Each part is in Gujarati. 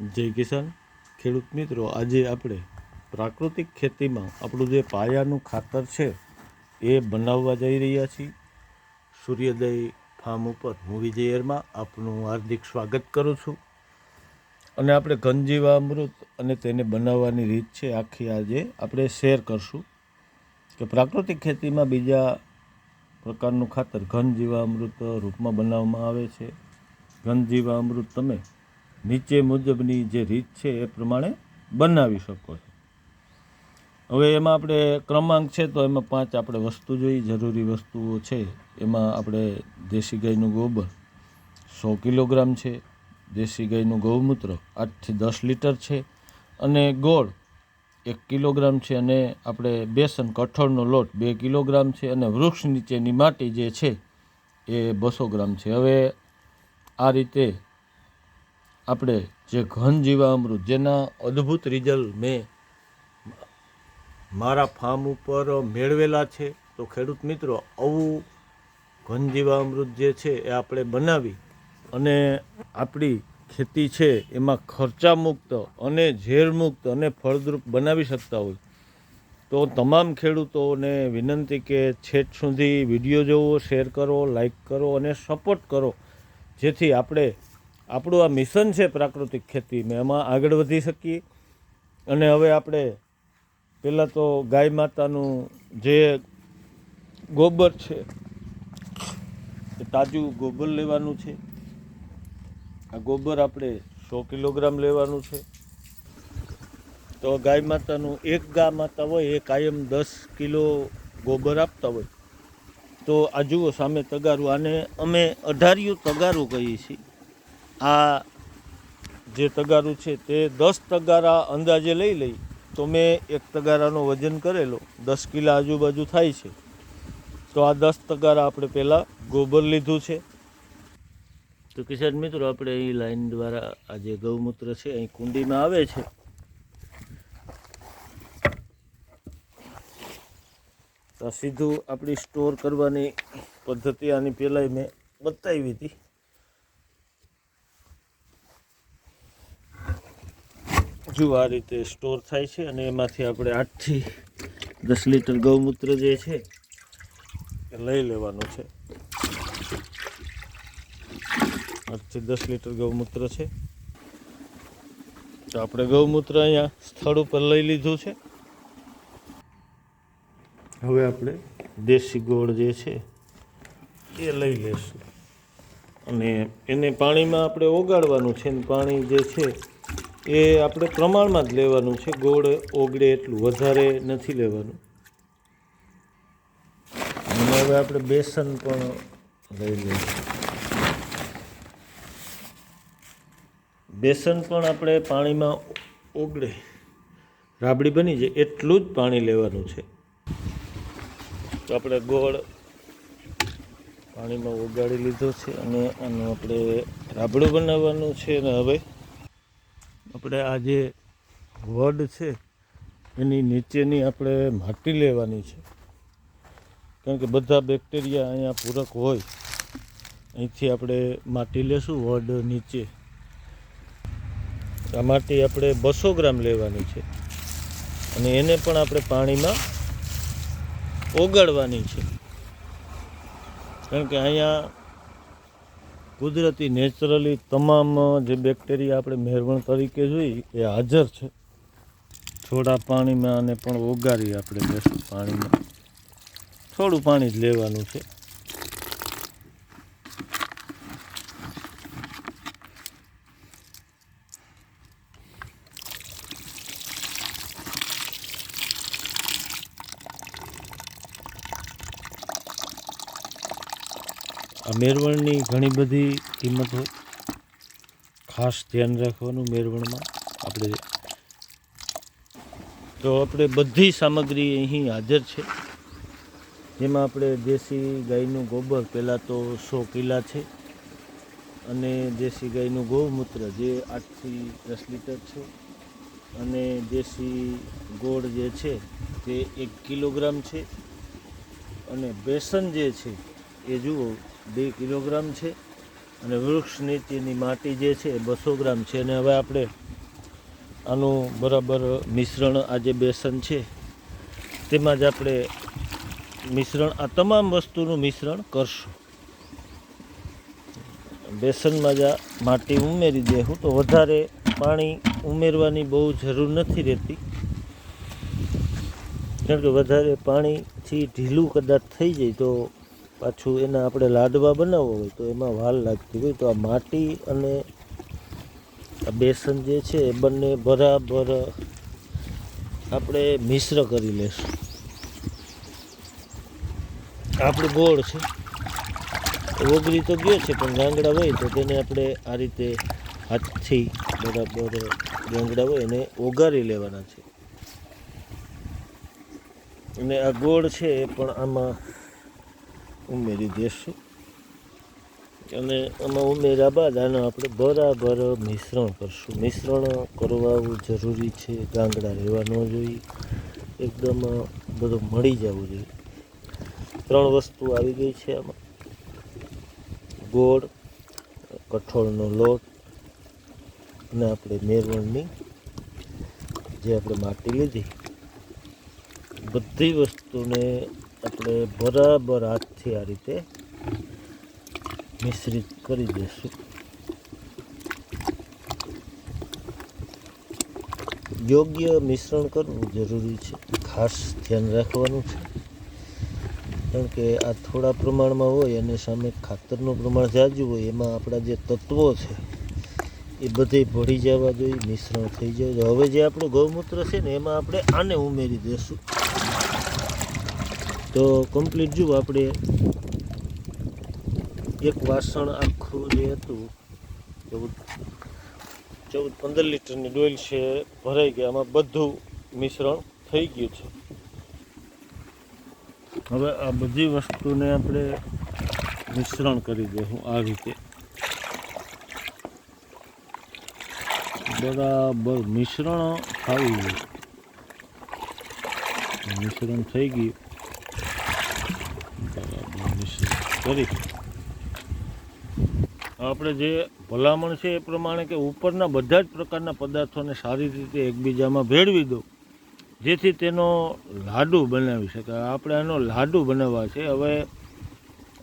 જય કિસાન. ખેડૂત મિત્રો, આજે આપણે પ્રાકૃતિક ખેતીમાં આપણું જે પાયાનું ખાતર છે, એ બનાવવા જઈ રહ્યા છીએ. સૂર્યોદય ફાર્મ ઉપર હું વિજય એરમાં આપનું હાર્દિક સ્વાગત કરું છું. અને આપણે ગંજીવા અમૃત અને તેને બનાવવાની રીત છે, આખી આજે આપણે શેર કરશું. કે પ્રાકૃતિક ખેતીમાં બીજા પ્રકારનું ખાતર ઘન જીવામૃત રૂપમાં બનાવવામાં આવે છે. ઘન જીવામૃત તમે નીચે મુજબની જે રીત છે એ પ્રમાણે બનાવી શકો છો. હવે એમાં આપણે ક્રમાંક છે તો એમાં પાંચ આપણે વસ્તુ જોઈ, જરૂરી વસ્તુઓ છે. એમાં આપણે દેશી ગાયનું ગોબર સો કિલોગ્રામ છે, દેશી ગાયનું ગૌમૂત્ર આઠથી દસ લીટર છે અને ગોળ એક કિલોગ્રામ છે અને આપણે બેસન કઠોળનો લોટ બે કિલોગ્રામ છે અને વૃક્ષ નીચેની માટી જે છે એ બસો ગ્રામ છે. હવે આ રીતે આપણે જે ઘન જીવામૃત, જેના અદ્ભુત રિઝલ્ટ મેં મારા ફાર્મ ઉપર મેળવેલા છે, તો ખેડૂત મિત્રો, આવું ઘન જીવામૃત જે છે એ આપણે બનાવી અને આપણી ખેતી છે એમાં ખર્ચા મુક્ત અને ઝેર મુક્ત અને ફળદ્રુપ બનાવી શકતા હોય. તો તમામ ખેડૂતોને વિનંતી કે છેક સુધી વીડિયો જોવો, શેર કરો, લાઈક કરો અને સપોર્ટ કરો, જેથી આપણે આપણું આ મિશન છે પ્રાકૃતિક ખેતી. મેં એમાં આગળ વધી શકીએ. અને હવે આપણે પહેલાં તો ગાય માતાનું જે ગોબર છે, એ તાજું ગોબર લેવાનું છે. આ ગોબર આપણે સો કિલોગ્રામ લેવાનું છે. તો ગાય માતાનું એક ગા માતા હોય, એ કાયમ દસ કિલો ગોબર આપતા હોય. તો આ જુઓ સામે તગારું, આને અમે અઢારિયું તગારું કહીએ છીએ. આ જે તગારું છે તે દસ તગારા અંદાજે લઈ લઈ તો મેં એક તગારાનો વજન કરેલો. દસ કિલા આજુબાજુ થાય છે. તો આ દસ તગારા આપણે પહેલાં ગોબર લીધું છે. તો કિસાન મિત્રો, આપણે અહીં લાઈન દ્વારા આ જે ગૌમૂત્ર છે અહીં કુંડીમાં આવે છે. તો સીધું આપણી સ્ટોર કરવાની પદ્ધતિ આની પહેલાંય મેં બતાવી હતી. જો આ રીતે સ્ટોર થાય છે અને એમાંથી આપણે આઠથી દસ લીટર ગૌમૂત્ર જે છે એ લઈ લેવાનું છે. આઠથી દસ લીટર ગૌમૂત્ર છે. તો આપણે ગૌમૂત્ર અહીંયા સ્થળ ઉપર લઈ લીધું છે. હવે આપણે દેશી ગોળ જે છે એ લઈ લેશું. અને એને પાણીમાં આપણે ઓગાળવાનું છે. પાણી જે છે એ આપણે પ્રમાણમાં જ લેવાનું છે. ગોળ, ઓગળે એટલું વધારે નથી લેવાનું. અને હવે આપણે બેસન પણ લઈ લઈશું. બેસન પણ આપણે પાણીમાં ઓગળે. રાબડી બની જાય એટલું જ પાણી લેવાનું છે. તો આપણે ગોળ પાણીમાં ઓગાળી લીધો છે અને આનું આપણે રાબડું બનાવવાનું છે અને હવે આપણે આ જે વડ છે, એની નીચેની આપણે માટી લેવાની છે. કારણ કે બધા બેક્ટેરિયા અહીંયા પૂરક હોય, અહીંથી આપણે માટી લેશું વડ નીચે. આ માટી આપણે બસો ગ્રામ લેવાની છે. અને એને પણ આપણે પાણીમાં ઓગાળવાની છે. કારણ કે અહીંયા કુદરતી, નેચરલી તમામ જે બેક્ટેરિયા આપણે મહેરવણ તરીકે જોઈ, એ હાજર છે. થોડા પાણીમાં આને પણ ઓગારી આપણે બેસું પાણીમાં. થોડું પાણી જ લેવાનું છે. મેરવણની ઘણી બધી કિંમત હોય ખાસ ધ્યાન રાખવાનું મેરવણમાં આપણે તો આપણે બધી સામગ્રી અહીં હાજર છે. જેમાં આપણે દેશી ગાયનું ગોબર, પહેલાં તો સો કિલા છે. અને દેશી ગાયનું ગૌમૂત્ર જે આઠથી દસ લીટર છે. અને દેશી ગોળ જે છે તે એક કિલોગ્રામ છે. અને બેસન જે છે, એ જુઓ બે કિલોગ્રામ છે અને વૃક્ષ નીચેની માટી જે છે એ બસો ગ્રામ છે. અને હવે આપણે આનું બરાબર મિશ્રણ આ જે બેસન છે તેમાં જ આપણે મિશ્રણ, આ તમામ વસ્તુનું મિશ્રણ કરશું. બેસનમાં જ આ માટી ઉમેરી દેવું તો વધારે પાણી ઉમેરવાની બહુ જરૂર નથી રહેતી. કારણ કે વધારે પાણીથી ઢીલું કદાચ થઈ જાય તો પાછું એના આપણે લાડવા બનાવવો હોય તો એમાં વાલ લાગતી હોય તો આ માટી અને આ બેસન જે છે એ બંને બરાબર આપણે મિશ્ર કરી લેશું. આપણું ગોળ છે. ઓગળી તો ગયો છે, પણ ગાંગડા હોય તો તેને આપણે આ રીતે હાથથી બરાબર ગાંગડા હોય એને ઓગારી લેવાના છે. અને આ ગોળ છે એ પણ આમાં ઉમેરી દેશું. અને આમાં ઉમેર્યા બાદ આનું આપણે બરાબર મિશ્રણ કરશું. મિશ્રણ કરવાવું જરૂરી છે, ગાંગડા રહેવા ન જોઈએ. એકદમ બધું મળી જવું જોઈએ. ત્રણ વસ્તુ આવી ગઈ છે આમાં. ગોળ, કઠોળનો લોટ અને આપણે મેરવણની જે આપણે માટી લીધી. બધી વસ્તુને આપણે બરાબર હાથથી આ રીતે મિશ્રિત કરી દઈશું. યોગ્ય મિશ્રણ કરવું જરૂરી છે. ખાસ ધ્યાન રાખવાનું છે. કારણ કે આ થોડા પ્રમાણમાં હોય અને સામે ખાતરનું પ્રમાણ જાજુ હોય, એમાં આપણા જે તત્વો છે, એ બધે ભળી જવા જોઈએ, મિશ્રણ થઈ જાય હવે જે આપણું ગૌમૂત્ર છે ને, એમાં આપણે આને ઉમેરી દઈશું. તો કમ્પ્લીટ જુઓ આપણે. એક વાસણ આખું જે હતું, ચૌદ ચૌદ, પંદર લીટરની ડોલ છે, ભરાઈ ગઈ. આમાં બધું મિશ્રણ થઈ ગયું છે. હવે આ બધી વસ્તુને આપણે મિશ્રણ કરી દઈશું આ રીતે. બરાબર મિશ્રણ થવું જોઈએ મિશ્રણ થઈ ગયું. આપણે જે ભલામણ છે એ પ્રમાણે કે ઉપરના બધા જ પ્રકારના પદાર્થોને સારી રીતે એકબીજામાં ભેળવી દો. જેથી તેનો લાડુ બનાવી શકાય. આપણે આનો લાડુ બનાવવા છે. હવે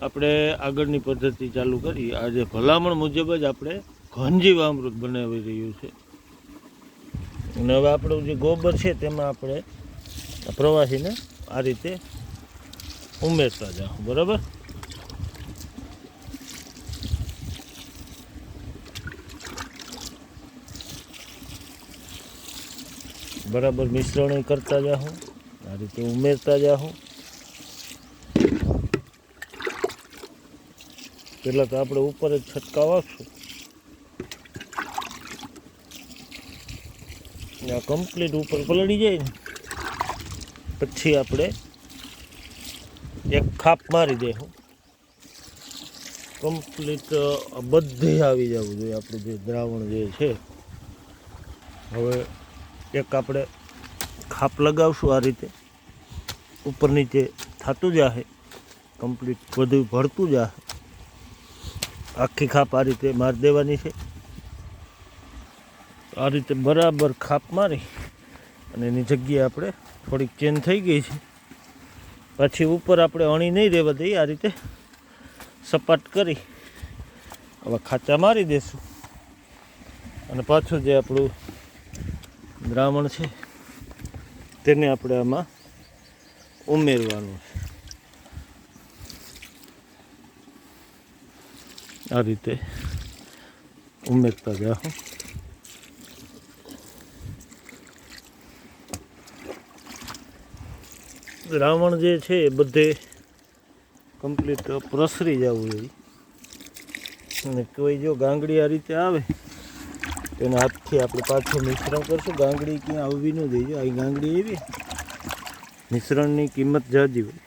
આપણે આગળની પદ્ધતિ ચાલુ કરી. આજે ભલામણ મુજબ જ આપણે ઘનજીવામૃત બનાવી રહ્યું છે. અને હવે આપણું જે ગોબર છે તેમાં આપણે પ્રવાસીને આ રીતે ઉમેરતા જાઓ બરાબર? બરાબર મિશ્રણ કરતા જાઉં આ રીતે ઉમેરતા જાઉં પહેલાં તો આપણે ઉપર જ છંટકાવ આપશું. આ કમ્પ્લીટ ઉપર પલળી જાય ને, પછી આપણે એક ખાપ મારી દઈશું કમ્પ્લીટ બધે આવી જવું જોઈએ. આપણું જે દ્રાવણ જે છે. હવે એક આપણે ખાપ લગાવશું આ રીતે. ઉપર નીચે થતું જાહે. કમ્પ્લીટ બધું ભરતું જાહે. આખી ખાપ આ રીતે મારી દેવાની છે. આ રીતે બરાબર ખાપ મારી. અને એની જગ્યાએ આપણે થોડીક ચેન્જ થઈ ગઈ છે. પછી ઉપર આપણે અણી નહીં રહેવા દઈએ, આ રીતે સપાટ કરી. હવે ખાચા મારી દઈશું અને પાછું જે આપણું દ્રાવણ છે, તેને આપણે આમાં ઉમેરવાનું છે. આ રીતે ઉમેરતા જાઓ. દ્રાવણ જે છે એ બધે કમ્પ્લીટ પ્રસરી જવું જોઈએ અને કોઈ જો ગાંગડી આ રીતે આવે, તેના હાથથી આપણે પાછું મિશ્રણ કરશું. ગાંગડી ક્યાં આવવી ન દેજો અહીં ગાંગડી એવી. મિશ્રણની કિંમત જાજી હોય.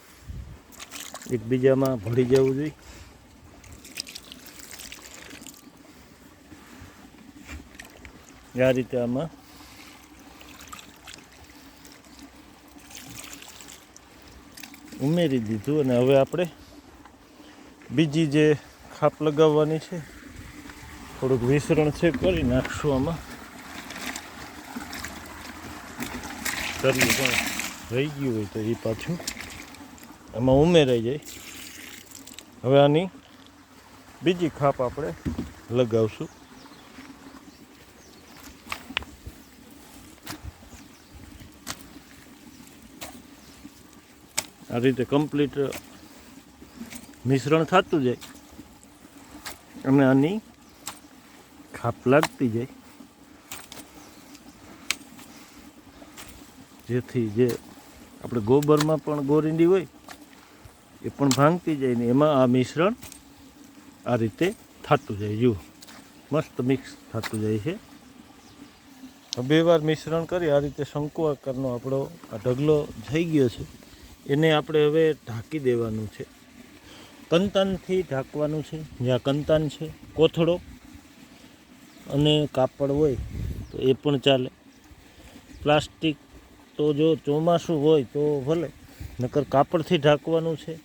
એકબીજામાં ભળી જવું જોઈએ. આ રીતે આમાં ઉમેરી દીધું અને હવે આપણે બીજી જે ખાપ લગાવવાની છે, થોડુંક મિશ્રણ છે કરી નાખશું આમાં. તરલું પણ રહી ગયું હોય તો એ પાછું એમાં ઉમેરાઈ જાય. હવે આની બીજી ખાપ આપણે લગાવશું. આ રીતે કમ્પ્લીટ મિશ્રણ થતું જાય અને આની ખાપ લાગતી જાય. જેથી જે આપણે ગોબરમાં પણ ગોરીંડી હોય, એ પણ ભાંગતી જાય ને એમાં આ મિશ્રણ આ રીતે થતું જાય. જુઓ, મસ્ત મિક્સ થતું જાય છે. બે વાર મિશ્રણ કરી, આ રીતે શંકુ આકારનો આપણો આ ઢગલો થઈ ગયો છે. એને આપણે હવે ઢાંકી દેવાનું છે. કંતાનથી ઢાંકવાનું છે. જ્યાં કંતાન છે, કોથળો અને કાપડ હોય તો એ પણ ચાલે. પ્લાસ્ટિક તો જો ચોમાસું હોય તો ભલે, નકર કાપડથી ઢાંકવાનું છે.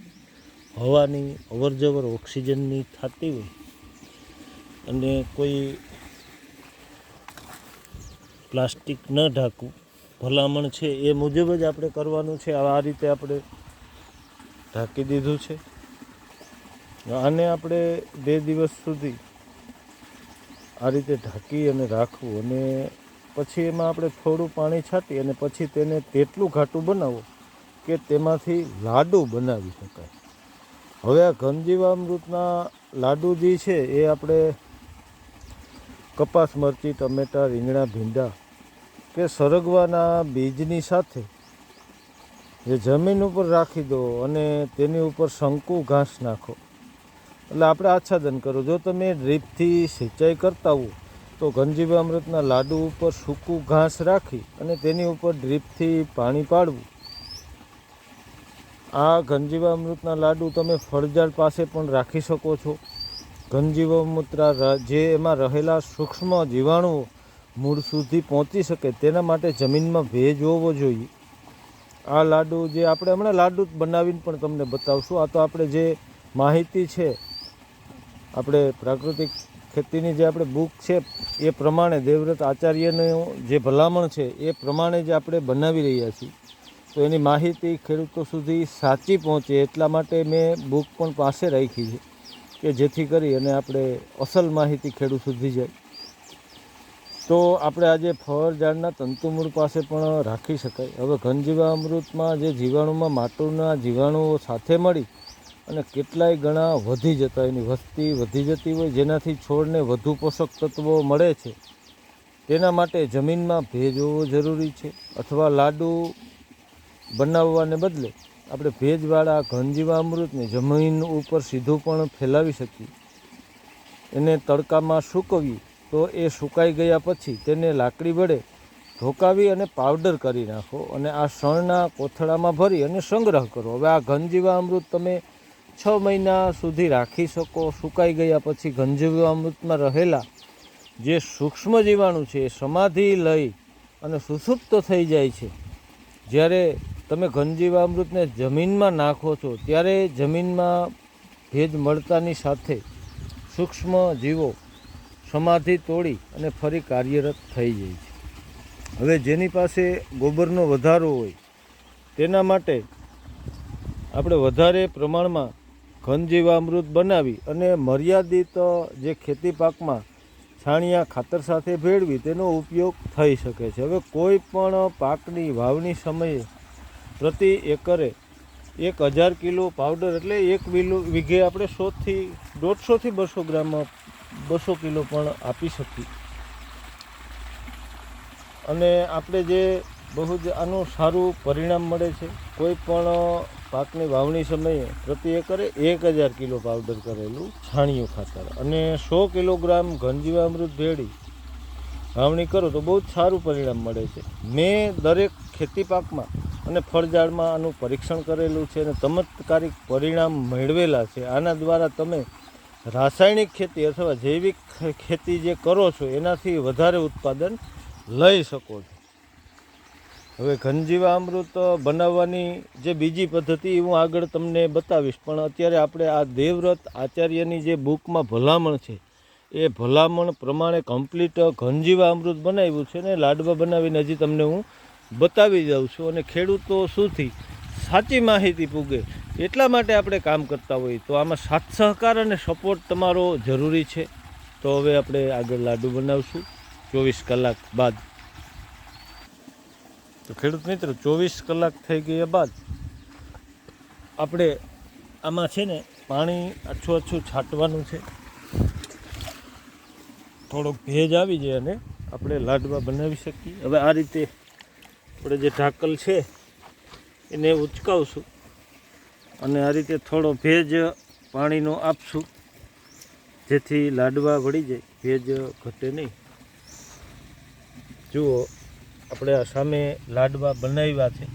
હવાની અવરજવર ઓક્સિજનની થતી હોય. અને કોઈ પ્લાસ્ટિક ન ઢાંકવું. ભલામણ છે એ મુજબ જ આપણે કરવાનું છે. આ રીતે આપણે ઢાંકી દીધું છે. આને આપણે બે દિવસ સુધી આ રીતે ઢાંકી અને રાખવું અને પછી એમાં આપણે થોડું પાણી છાંટી અને પછી તેને તેટલું ઘાટું બનાવો કે તેમાંથી લાડુ બનાવી શકાય. હવે આ ઘનજીવામૃતના લાડુ જે છે એ આપણે કપાસ મરચી, ટમેટાં, રીંગણા, ભીંડા કે સરગવાના બીજની સાથે જે જમીન ઉપર રાખી દો અને તેની ઉપર શંકુ ઘાસ નાખો. એટલે આપણે આચ્છાદન કરો. જો તમે ડ્રીપથી સિંચાઈ કરતા હો તો ઘનજીવામૃતના લાડુ ઉપર સૂકું ઘાસ રાખી અને તેની ઉપર ડ્રીપથી પાણી પાડવું. આ ઘનજીવામૃતના લાડુ તમે ફળઝાડ પાસે પણ રાખી શકો છો. ઘનજીવામૃત જે એમાં રહેલા સૂક્ષ્મ જીવાણુઓ મૂળ સુધી પહોંચી શકે તેના માટે જમીનમાં ભેજ હોવો જોઈએ. આ લાડુ જે આપણે હમણાં લાડુ બનાવીને પણ તમને બતાવશું. આ તો આપણે જે માહિતી છે, આપણે પ્રાકૃતિક ખેતીની જે આપણે બુક છે, એ પ્રમાણે દેવવ્રત આચાર્યનું જે ભલામણ છે, એ પ્રમાણે જ આપણે બનાવી રહ્યા છીએ. તો એની માહિતી ખેડૂતો સુધી સાચી પહોંચે એટલા માટે મેં બુક પણ પાસે રાખી છે કે જેથી કરી અને આપણે અસલ માહિતી ખેડૂત સુધી જાય. તો આપણે આજે ફળ ઝાડના તંતુમૂળ પાસે પણ રાખી શકાય. હવે ઘનજીવામૃતમાં જે જીવાણુમાં માટુના જીવાણુઓ સાથે મળી અને કેટલાય ગણા વધી જતા, એની વસ્તી વધી જતી હોય, જેનાથી છોડને વધુ પોષક તત્વો મળે છે. તેના માટે જમીનમાં ભેજ હોવો જરૂરી છે અથવા લાડુ બનાવવાને બદલે આપણે ભેજવાળા ઘનજીવામૃતને જમીન ઉપર સીધું પણ ફેલાવી શકીએ. એને તડકામાં સૂકવીએ. તો એ સુકાઈ ગયા પછી તેને લાકડી વડે ઢોકાવી અને પાવડર કરી નાખો અને આ શણના કોથળામાં ભરી અને સંગ્રહ કરો. હવે આ ઘનજીવામૃત તમે છ મહિના સુધી રાખી શકો. સુકાઈ ગયા પછી ઘનજીવામૃતમાં રહેલા જે સૂક્ષ્મ જીવાણુ છે એ સમાધિ લઈ અને સુસુપ્ત થઈ જાય છે. જ્યારે તમે ઘનજીવામૃતને જમીનમાં નાખો છો, ત્યારે જમીનમાં ભેજ મળતાની સાથે સૂક્ષ્મ જીવો સમાધિ તોડી અને ફરી કાર્યરત થઈ જાય છે. હવે જેની પાસે ગોબરનો વધારો હોય, તેના માટે આપણે વધારે પ્રમાણમાં ઘનજીવામૃત બનાવી અને મર્યાદિત જે ખેતી પાકમાં છાણિયા ખાતર સાથે ભેળવી, તેનો ઉપયોગ થઈ શકે છે. હવે કોઈ પણ પાકની વાવણી સમયે પ્રતિ એકરે એક હજાર કિલો પાવડર એટલે એક વિલો, વીઘે આપણે સોથી, દોઢસોથી બસો ગ્રામ બસો કિલો પણ આપી શકીએ. અને આપણે જે બહુ જ આનું સારું પરિણામ મળે છે, કોઈ પણ પાકની વાવણી સમયે પ્રતિ એકરે એક હજાર કિલો પાવડર કરેલું છાણિયું ખાતર. અને સો કિલોગ્રામ ઘનજીવામૃત ભેળી વાવણી કરો તો બહુ જ સારું પરિણામ મળે છે. મેં દરેક ખેતી પાકમાં અને ફળઝાડમાં આનું પરીક્ષણ કરેલું છે અને ચમત્કારિક પરિણામ મેળવેલા છે. આના દ્વારા તમે રાસાયણિક ખેતી અથવા જૈવિક ખેતી જે કરો છો, એનાથી વધારે ઉત્પાદન લઈ શકો છો. હવે ઘનજીવામૃત બનાવવાની જે બીજી પદ્ધતિ હું આગળ તમને બતાવીશ. પણ અત્યારે આપણે આ દેવવ્રત આચાર્યની જે બુકમાં ભલામણ છે, એ ભલામણ પ્રમાણે કમ્પ્લીટ ઘનજીવામૃત બનાવ્યું છે ને લાડવા બનાવીને હજી તમને હું બતાવી જાઉં છું. અને ખેડૂતો સુધી સાચી માહિતી પૂગે એટલા માટે આપણે કામ કરતા હોઈએ. તો આમાં સાથ સહકાર અને સપોર્ટ તમારો જરૂરી છે. તો હવે આપણે આગળ લાડુ બનાવશું. ચોવીસ કલાક બાદ. તો ખેડૂત મિત્રો, ચોવીસ કલાક થઈ ગયા બાદ આપણે આમાં છે ને પાણી આછું આછું છાંટવાનું છે. થોડોક ભેજ આવી જાય અને આપણે લાડવા બનાવી શકીએ. હવે આ રીતે આપણે જે ઢાકલ છે એને ઉચકાવશું. અને આ રીતે થોડો ભેજ પાણીનો આપશું, જેથી લાડવા વળી જાય. ભેજ ઘટે નહીં. જુઓ, આપણે આ સામે લાડવા બનાવ્યા છે.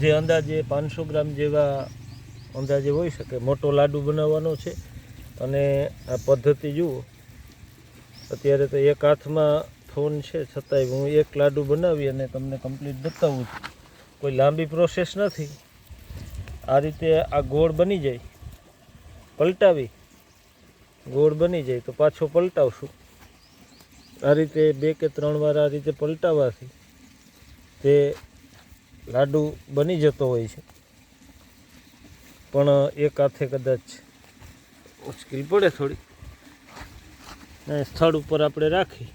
જે અંદાજે પાંચસો ગ્રામ જેવા અંદાજે હોઈ શકે. મોટો લાડુ બનાવવાનો છે. અને આ પદ્ધતિ જુઓ. અત્યારે તો એક હાથમાં ફોન છે, છતાંય હું એક લાડુ બનાવી અને તમને કમ્પ્લીટ બતાવું છું. કોઈ લાંબી પ્રોસેસ નથી. આ રીતે આ ગોળ બની જાય. પલટાવી. ગોળ બની જાય તો પાછો પલટાવશું. આ રીતે બે કે ત્રણ વાર આ રીતે પલટાવવાથી તે લાડુ બની જતો હોય છે. પણ એક હાથે કદાચ મુશ્કેલ પડે થોડી. ને સ્થળ ઉપર આપણે રાખી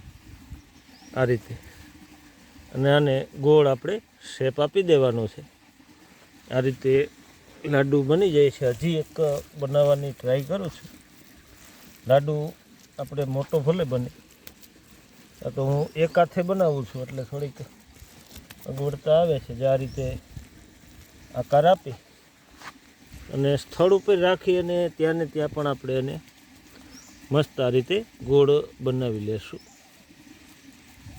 આ રીતે. અને આને ગોળ આપણે શેપ આપી દેવાનો છે. આ રીતે લાડુ બની જાય છે. હજી એક બનાવવાની ટ્રાય કરું છું. લાડુ આપણે મોટો ભલે બને. આ તો હું એક હાથે બનાવું છું એટલે થોડીક અગવડતા આવે છે. જે આ રીતે આકાર આપી અને સ્થળ ઉપર રાખી અને ત્યાં ને ત્યાં પણ આપણે એને મસ્ત આ રીતે ગોળ બનાવી લેશું.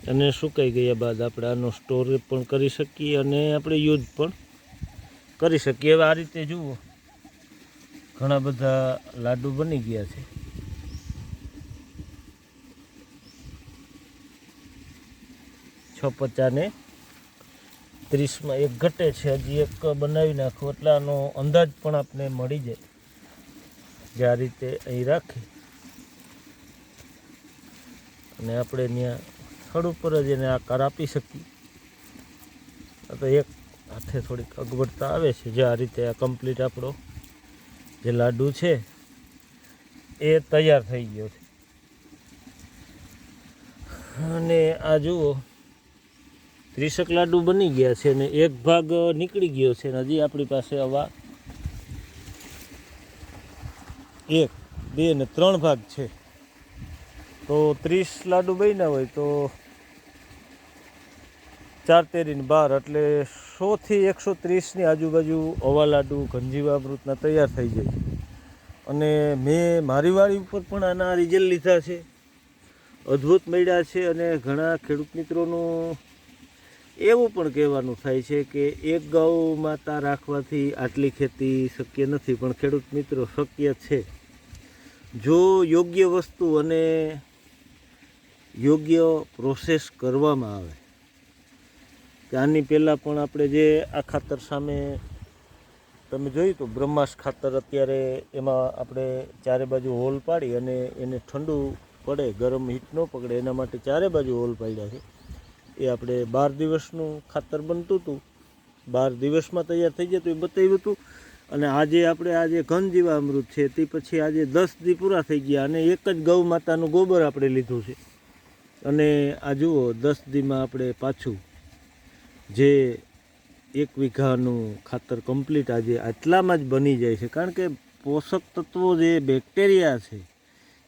અને સુકાઈ ગયા બાદ આપણે આનો સ્ટોર પણ કરી શકીએ અને આપણે યુઝ પણ કરી શકીએ. હવે આ રીતે જુઓ, ઘણા બધા લાડુ બની ગયા છે. છ પચાને ત્રીસમાં એક ઘટે છે, હજી એક બનાવી નાખું, એટલે આનો અંદાજ પણ આપને મળી જાય જે આ રીતે અહીં રાખી. અને આપણે ત્યાં સ્થળ ઉપર જ એને આકાર આપી શકીએ. તો એક હાથે થોડીક અગવડતા આવે છે જે આ રીતે આ કમ્પ્લીટ આપણો જે લાડુ છે, એ તૈયાર થઈ ગયો છે. અને આ જુઓ, ત્રીસક લાડુ બની ગયા છે અને એક ભાગ નીકળી ગયો છે અને હજી આપણી પાસે આવા એક, બે ને ત્રણ ભાગ છે. તો ત્રીસ લાડુ બન્યા હોય તો ચાર તેરીને બાર, એટલે સોથી એકસો ત્રીસની આજુબાજુ અવા લાડુ ગંજીવા અમૃતના તૈયાર થઈ જાય અને મેં મારી વાડી ઉપર પણ આના રિઝલ્ટ લીધા છે. અદ્ભુત મળ્યા છે અને ઘણા ખેડૂત મિત્રોનું એવું પણ કહેવાનું થાય છે કે એક ગૌ માતા રાખવાથી આટલી ખેતી શક્ય નથી, પણ ખેડૂત મિત્રો શક્ય છે. જો યોગ્ય વસ્તુ અને યોગ્ય પ્રોસેસ કરવામાં આવે. કે આની પહેલાં પણ આપણે જે આ ખાતર સામે તમે જોયું તો બ્રહ્માસ ખાતર અત્યારે એમાં આપણે ચારે બાજુ હોલ પાડી અને એને ઠંડુ પડે, ગરમ હીટ ન પકડે, એના માટે ચારે બાજુ હોલ પાડ્યા છે. એ આપણે બાર દિવસનું ખાતર બનતું હતું. બાર દિવસમાં તૈયાર થઈ જતું એ બતાવ્યું હતું. અને આજે આપણે આજે ઘન જીવામૃત છે, તે પછી આજે દસ દી પૂરા થઈ ગયા અને એક જ ગૌ માતાનું ગોબર આપણે લીધું છે. અને આ જુઓ, દસ દીમાં આપણે પાછું જે એક વીઘાનું ખાતર કમ્પ્લીટ આજે આટલામાં જ બની જાય છે. કારણ કે પોષક તત્વો જે બેક્ટેરિયા છે,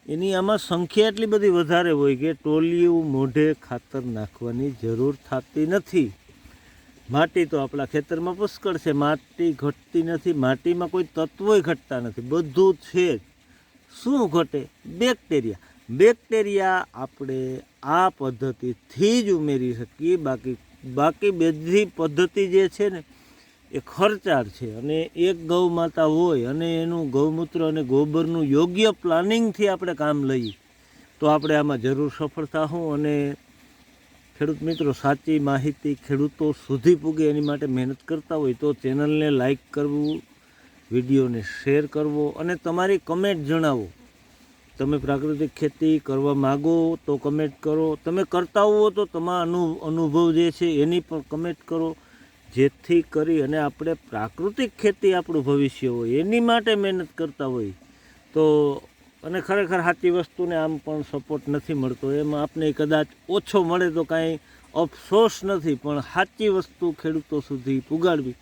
એની આમાં સંખ્યા એટલી બધી વધારે હોય કે ટોલિયું, મોઢે ખાતર નાખવાની જરૂર થતી નથી. માટી તો આપણા ખેતરમાં પુષ્કળ છે. માટી ઘટતી નથી. માટીમાં કોઈ તત્વોય ઘટતા નથી. બધું છે શું ઘટે? બેક્ટેરિયા બેક્ટેરિયા આપણે આ પદ્ધતિથી જ ઉમેરી શકીએ. બાકી બાકી બધી પદ્ધતિ જે છે ને, એ ખર્ચાળ છે. અને એક ગૌ માતા હોય અને એનું ગૌમૂત્ર અને ગોબરનું યોગ્ય પ્લાનિંગથી આપણે કામ લઈએ, તો આપણે આમાં જરૂર સફળતા હોઉં. અને ખેડૂત મિત્રો, સાચી માહિતી ખેડૂતો સુધી પૂગે એની માટે મહેનત કરતા હોય તો ચેનલને લાઈક કરવું, વિડીયોને શેર કરવો અને તમારી કમેન્ટ જણાવો. તમે પ્રાકૃતિક ખેતી કરવા માગો તો કમેન્ટ કરો. તમે કરતા હોવો તો તમારા અનુ, અનુભવ જે છે એની પણ કમેન્ટ કરો. જેથી કરી અને આપણે પ્રાકૃતિક ખેતી આપણું ભવિષ્ય હોય. એની માટે મહેનત કરતા હોય. તો, અને ખરેખર સાચી વસ્તુને આમ પણ સપોર્ટ નથી મળતો. એમાં આપને કદાચ ઓછો મળે તો કાંઈ અફસોસ નથી, પણ સાચી વસ્તુ ખેડૂતો સુધી પુગાડવી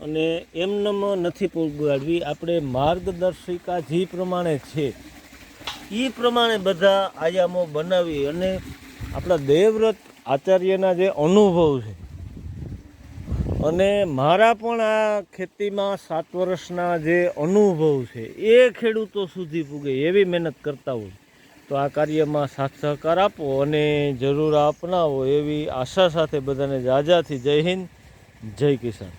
અને એમનેમ નથી પુગાડવી. આપણે માર્ગદર્શિકા જે પ્રમાણે છે એ પ્રમાણે બધા આયામો બનાવી અને આપણા દેવવ્રત આચાર્યના જે અનુભવ છે, અને મારા પણ આ ખેતીમાં સાત વર્ષના જે અનુભવ છે, એ ખેડૂતો સુધી પૂગે એવી મહેનત કરતા હોય. તો આ કાર્યમાં સાથ સહકાર આપો અને જરૂર અપનાવો એવી આશા સાથે બધાને જાજાથી જય હિન્દ, જય કિસાન.